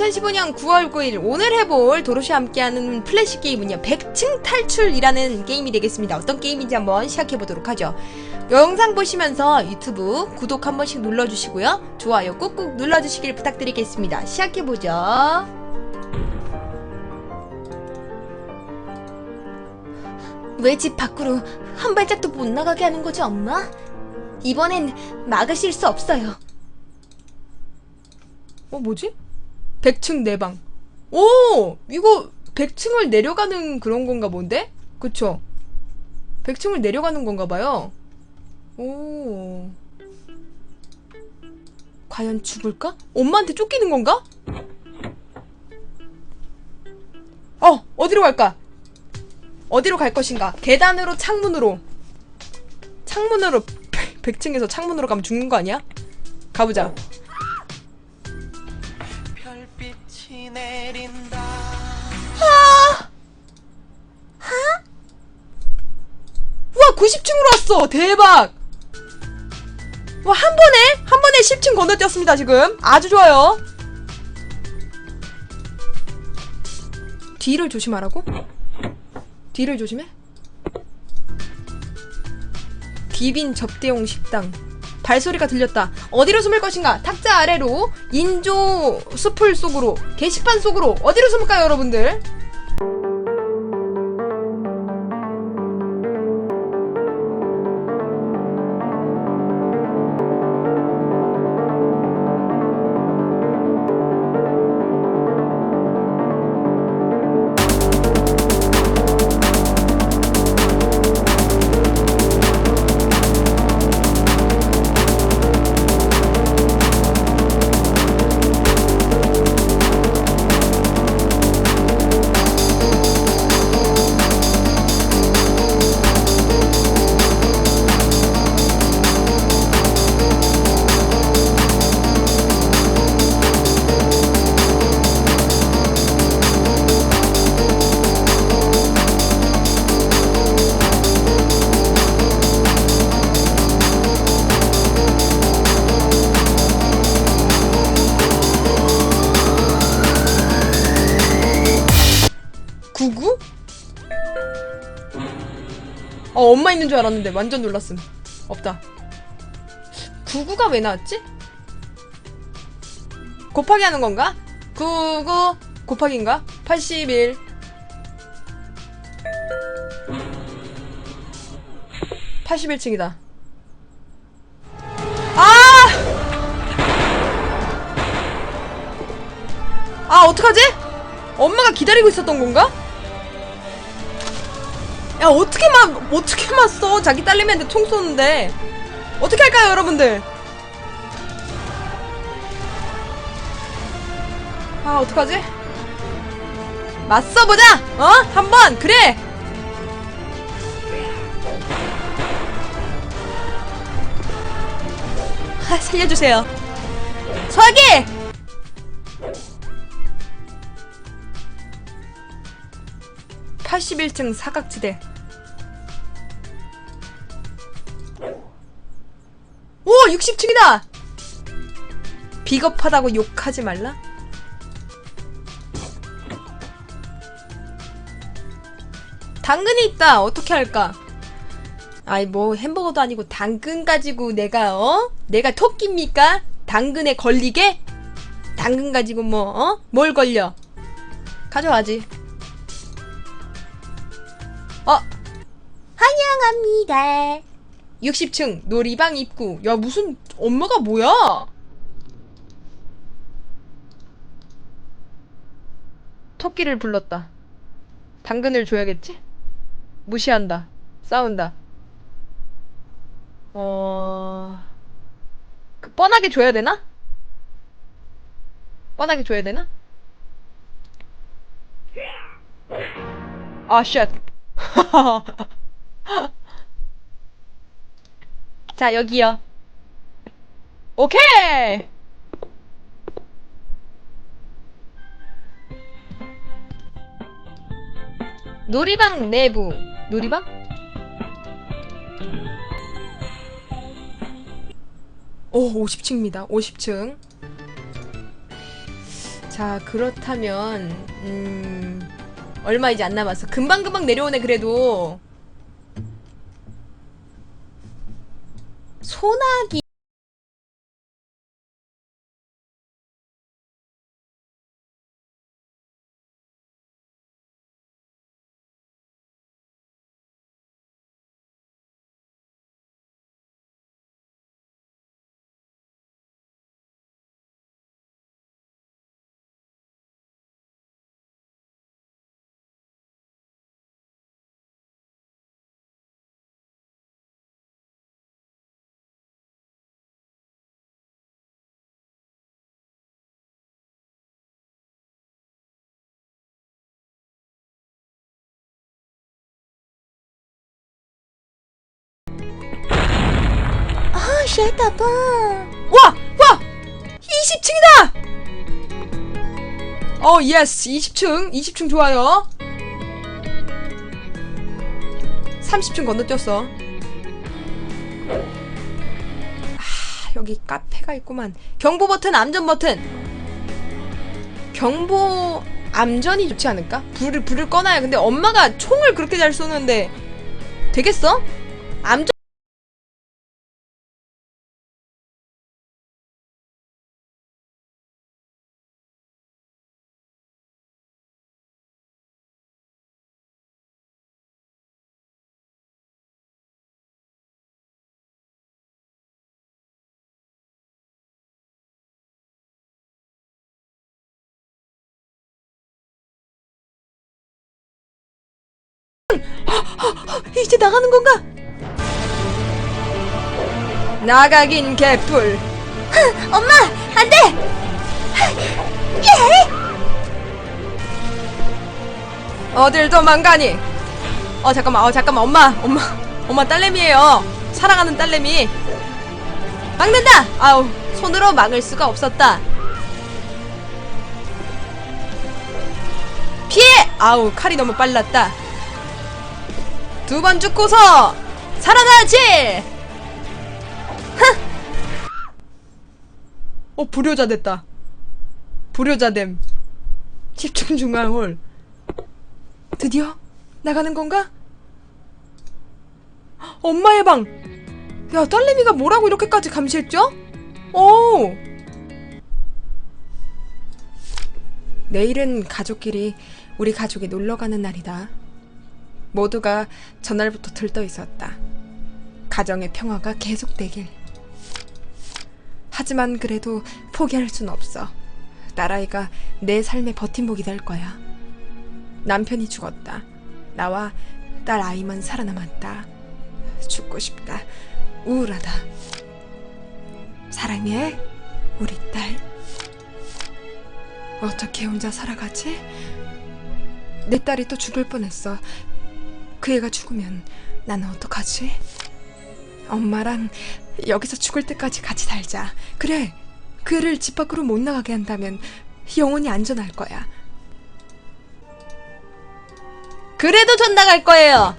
2015년 9월 9일 오늘 해볼 도로시 함께하는 플래시 게임은요 100층 탈출이라는 게임이 되겠습니다. 어떤 게임인지 한번 시작해보도록 하죠. 영상 보시면서 유튜브 구독 한 번씩 눌러주시고요. 좋아요 꾹꾹 눌러주시길 부탁드리겠습니다. 시작해보죠. 왜 집 밖으로 한 발짝도 못 나가게 하는 거죠 엄마? 이번엔 막으실 수 없어요. 어 뭐지? 100층 내방. 오! 이거 100층을 내려가는 그런 건가 본데? 그쵸? 100층을 내려가는 건가 봐요. 오. 과연 죽을까? 엄마한테 쫓기는 건가? 어! 어디로 갈까? 어디로 갈 것인가? 계단으로 창문으로. 창문으로 100층에서 창문으로 가면 죽는 거 아니야? 가보자. 90층으로 왔어. 대박. 와 한 번에 한 번에 10층 건너뛰었습니다 지금. 아주 좋아요. 뒤를 조심하라고? 뒤를 조심해? 비빈 접대용 식당. 발소리가 들렸다. 어디로 숨을 것인가? 탁자 아래로 인조 숲을 속으로 게시판 속으로 어디로 숨을까요 여러분들 구구? 어 엄마 있는 줄 알았는데 완전 놀랐음 없다 구구가 왜 나왔지? 곱하기 하는 건가? 구구 곱하기인가? 81 81층이다 아! 아 어떡하지? 엄마가 기다리고 있었던 건가? 야 어떻게 막 어떻게 맞어 자기 딸내미한테 총 쏘는데. 어떻게 할까요 여러분들? 아 어떡하지? 맞서보자! 어? 한번! 그래! 아 살려주세요. 소화기 81층 사각지대. 60층이다! 비겁하다고 욕하지 말라? 당근이 있다! 어떻게 할까? 아이, 뭐, 햄버거도 아니고 당근 가지고 내가, 어? 내가 토끼입니까? 당근에 걸리게? 당근 가지고 뭐, 어? 뭘 걸려? 가져가지. 어, 환영합니다. 60층 놀이방 입구. 야, 무슨 엄마가 뭐야? 토끼를 불렀다. 당근을 줘야겠지? 무시한다. 싸운다. 어... 그 뻔하게 줘야 되나? 뻔하게 줘야 되나? 아, 쉣. 자, 여기요. 오케이! 놀이방 내부. 놀이방? 오, 50층입니다. 50층. 자, 자, 그렇다면 음 얼마 이제 안 남았어. 금방 금방 내려오네 그래도. 소나기 아, 쉣다봐. 와! 와! 20층이다! 어, 예스. 20층. 20층 좋아요. 30층 건너뛰었어. 아, 여기 카페가 있구만. 경보 버튼, 암전 버튼. 경보 암전이 좋지 않을까? 불을 불을 꺼놔야. 근데 엄마가 총을 그렇게 잘 쏘는데 되겠어? 암전 이제 나가는 건가? 나가긴 개뿔. 엄마, 안 돼! 어딜 도망가니? 어 잠깐만, 어 잠깐만, 엄마, 엄마, 엄마 딸내미예요. 사랑하는 딸내미. 막는다. 아우 손으로 막을 수가 없었다. 피해! 아우 칼이 너무 빨랐다. 두 번 죽고서 살아나지. 흥! 어 불효자 됐다. 불효자됨. 10층 중앙홀. 드디어 나가는 건가? 엄마의 방. 야, 딸내미가 뭐라고 이렇게까지 감시했죠? 오. 내일은 가족끼리 우리 가족이 놀러 가는 날이다. 모두가 전날부터 들떠 있었다. 가정의 평화가 계속되길. 하지만 그래도 포기할 순 없어. 딸아이가 내 삶의 버팀목이 될 거야. 남편이 죽었다. 나와 딸 아이만 살아남았다. 죽고 싶다. 우울하다. 사랑해, 우리 딸. 어떻게 혼자 살아가지? 내 딸이 또 죽을 뻔했어. 그 애가 죽으면 나는 어떡하지? 엄마랑 여기서 죽을 때까지 같이 살자. 그래, 그 애를 집 밖으로 못 나가게 한다면 영원히 안전할 거야. 그래도 전 나갈 거예요.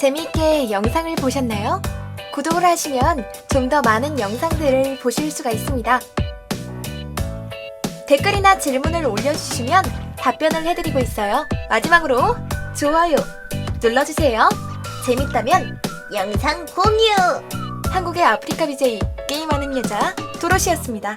재미있게 영상을 보셨나요? 구독을 하시면 좀 더 많은 영상들을 보실 수가 있습니다. 댓글이나 질문을 올려주시면 답변을 해드리고 있어요. 마지막으로 좋아요 눌러주세요. 재밌다면 영상 공유! 한국의 아프리카 BJ 게임하는 여자 도로시였습니다.